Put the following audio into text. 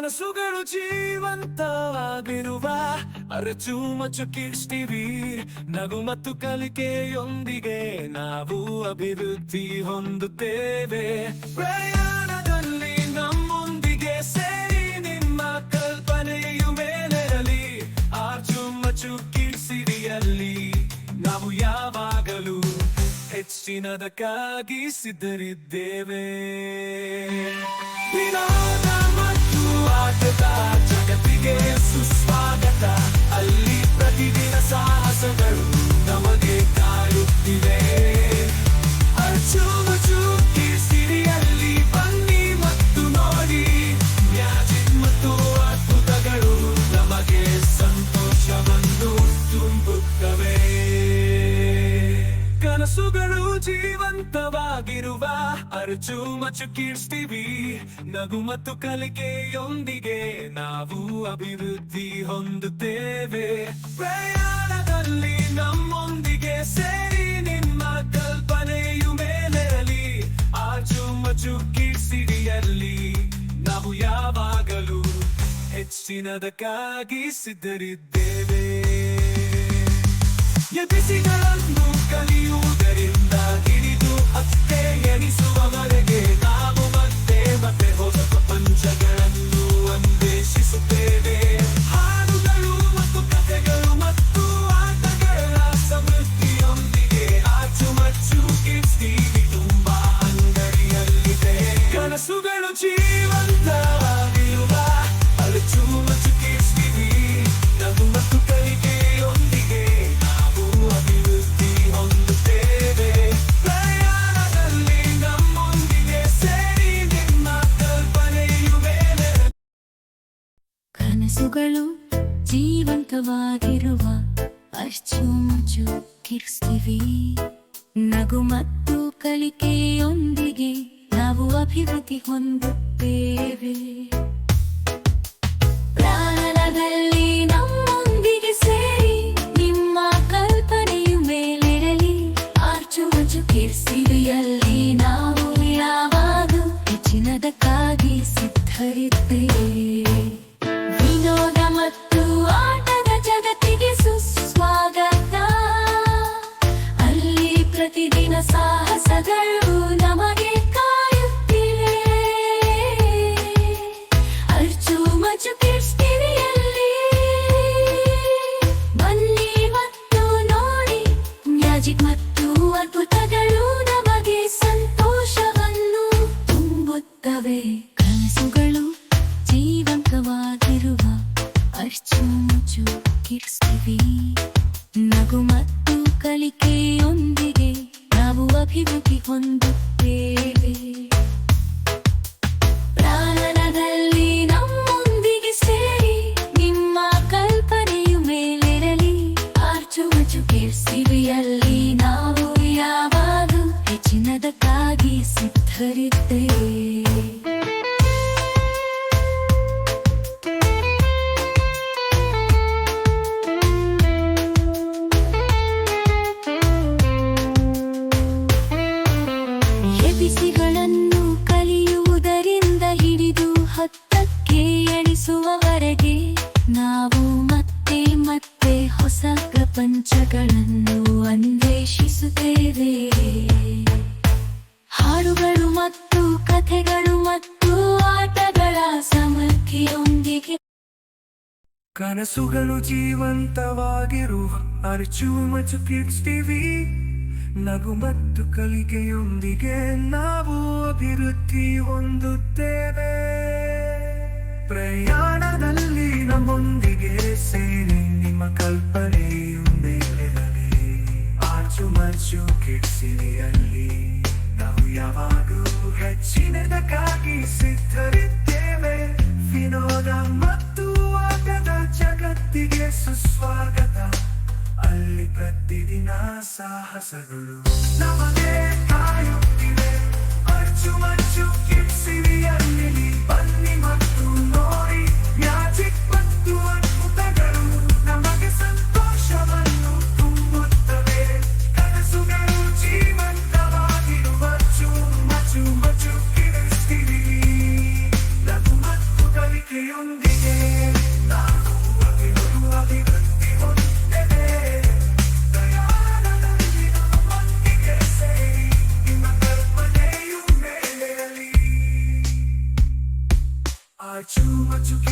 ಕನಸುಗಳು ಜೀವಂತವಾಗಿರುವ ಅರಚು ಮಚ್ಚು ಕಿರ್ಸ್ತೀವಿ. ನಗು ಮತ್ತು ಕಲಿಕೆಯೊಂದಿಗೆ ನಾವು ಅಭಿವೃದ್ಧಿ ಹೊಂದುತ್ತೇವೆ. ಪ್ರಯಾಣದಲ್ಲಿ ನಮ್ಮೊಂದಿಗೆ ಸೇರಿ ನಿಮ್ಮ ಕಲ್ಪನೆಯು ಮೇಲೆರಲಿ. ಆಚು ಮಚ್ಚು ಕಿರ್ಸಿರಿಯಲ್ಲಿ ನಾವು ಯಾವಾಗಲೂ ಹೆಚ್ಚಿನದಕ್ಕಾಗಿ ಸಿದ್ಧರಿದ್ದೇವೆ. ವಿನೋದ ಮತ್ತು ಆಟದ ಜಗತ್ತಿಗೆ ಜೀವಂತವಾಗಿರುವ ಅರ್ಜು ಮಚ್ಚು ಕೀರ್ಸ್ತೀವಿ. ನಗು ಮತ್ತು ಕಲಿಕೆಯೊಂದಿಗೆ ನಾವು ಅಭಿವೃದ್ಧಿ ಹೊಂದುತ್ತೇವೆ. ಪ್ರಯಾಣದಲ್ಲಿ ನಮ್ಮೊಂದಿಗೆ ಸೇರಿ ನಿಮ್ಮ ಕಲ್ಪನೆಯು ಮೇಲೆರಲಿ. ಆಚು ಮಚು ಕೀರ್ಸಿರಿಯಲ್ಲಿ ನಾವು ಯಾವಾಗಲೂ ಹೆಚ್ಚಿನದಕ್ಕಾಗಿ ಸಿದ್ಧರಿದ್ದೇವೆ. ಎಬಿಸಿಗಳನ್ನು ಕನಸುಗಳು ಜೀವಂತವಾಗಿರುವ ಅಲಚು ಕಿಡ್ಸ್ತೀವಿ ನಗು ಮತ್ತು ಕಲಿಕೆಯೊಂದಿಗೆ ಕನಸುಗಳು ಅಚ್ಚುಮುಚ್ಚು ಕಿರಿಸ್ತೀವಿ. ನಗು ಮತ್ತು ಕಲಿಕೆಯೊಂದಿಗೆ ನಾವು ಅಭಿವೃದ್ಧಿ ಹೊಂದುತ್ತೇವೆ. ಪ್ರಾಣದಲ್ಲಿ ನಮ್ಮೊಂದಿಗೆ ಸೇರಿ, ನಿಮ್ಮ ಕಲ್ಪನೆಯು ಮೇಲಿರಲಿ. ಆರ್ಚುಮಚ್ಚು ಕಿರ್ಸಿರಿಯಲ್ಲಿ ನಾವು ಯಾವಾಗ ಹೆಚ್ಚಿನದಕ್ಕಾಗಿ ಸಿದ್ಧರಿದ್ದೇವೆ. ವಿನೋದ ಮತ್ತು ಆಟದ ಜಗತ್ತಿಗೆ ಸುಸ್ವಾಗತ. ಅಲ್ಲಿ ಪ್ರತಿದಿನ ಸಾಹಸಗಳು ಮ್ಯಾಜಿಕ್ ಮತ್ತು ಅದ್ಭುತಗಳು ನಮಗೆ ಸಂತೋಷವನ್ನು ತುಂಬುತ್ತವೆ. ಕನಸುಗಳು ಜೀವಂತವಾಗಿರುವ ಅಚ್ಚುಮುಚ್ಚು ಕಿಡಿಸ್ತೀವಿ ನಗು ಮತ್ತು ಕಲಿಕೆಯೊಂದಿಗೆ ನಾವು ಅಭಿವೃದ್ಧಿ ಹೊಂದುತ್ತೇವೆ. ಕನಸುಗಳು ಜೀವಂತವಾಗಿರುವ ಮಚು ಕಿಡ್ಸ್ ಟಿವಿ. ನಗು ಮತ್ತು ಕಲಿಕೆಯೊಂದಿಗೆ ನಾವು ಅಭಿವೃದ್ಧಿ ಹೊಂದುತ್ತೇವೆ. ಪ್ರಯಾಣದಲ್ಲಿ ನಮ್ಮೊಂದಿಗೆ ಸೇರಿ ನಿಮ್ಮ ಕಲ್ಪನೆಯು ಮೇಲೆರಲಿ. ಆಚು ಮಚ್ಚು ಕಿಡ್ಸಿರಿಯಲ್ಲಿ ನಾವು ಯಾವಾಗಲೂ ಹೆಚ್ಚಿನದಕ್ಕಾಗಿ ಸಿದ್ಧರಿದ್ದೇವೆ. ವಿನೋದ ಮತ್ತು ಸುಸ್ವಾಗತ. ಅಲ್ಲಿ ಪ್ರತಿದಿನ ಸಾಹಸಗಳು. ನಮಗೆ ಕಾಯುತ್ತಿವೆ. ಅಚ್ಚುಮಚ್ಚು ಕಿಡ್ಸಿರಿಯಲ್ಲಿ ಆಚುಮಚು ಕಿಡ್ಸ್ತೀವಿ